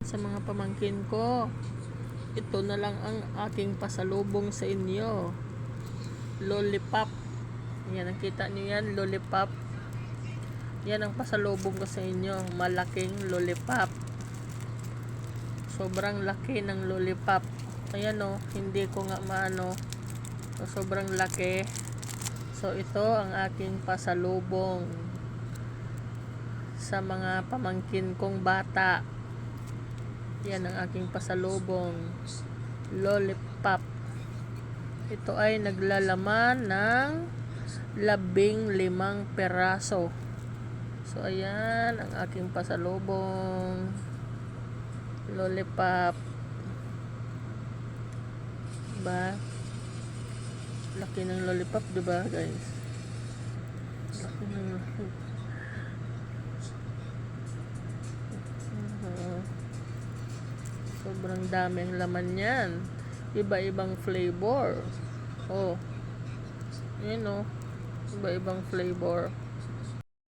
sa mga pamangkin ko. Ito na lang ang aking pasalubong sa inyo. Lollipop. Yan, nakita niyo yan, lollipop. Yan ang pasalubong ko sa inyo. Malaking lollipop. Sobrang laki ng lollipop. Ayan o, hindi ko nga maano. So, sobrang laki. So, ito ang aking pasalubong sa mga pamangkin kong bata. Yan ang aking pasalubong. Lollipop. Ito ay naglalaman ng labing limang peraso. So, ayan ang aking pasalubong. Lollipop. Ba? Laki ng lollipop, di ba, guys? Laki ng Oo. Sobrang daming laman yan. Iba-ibang flavor. Oh. Yun oh. Iba-ibang flavor.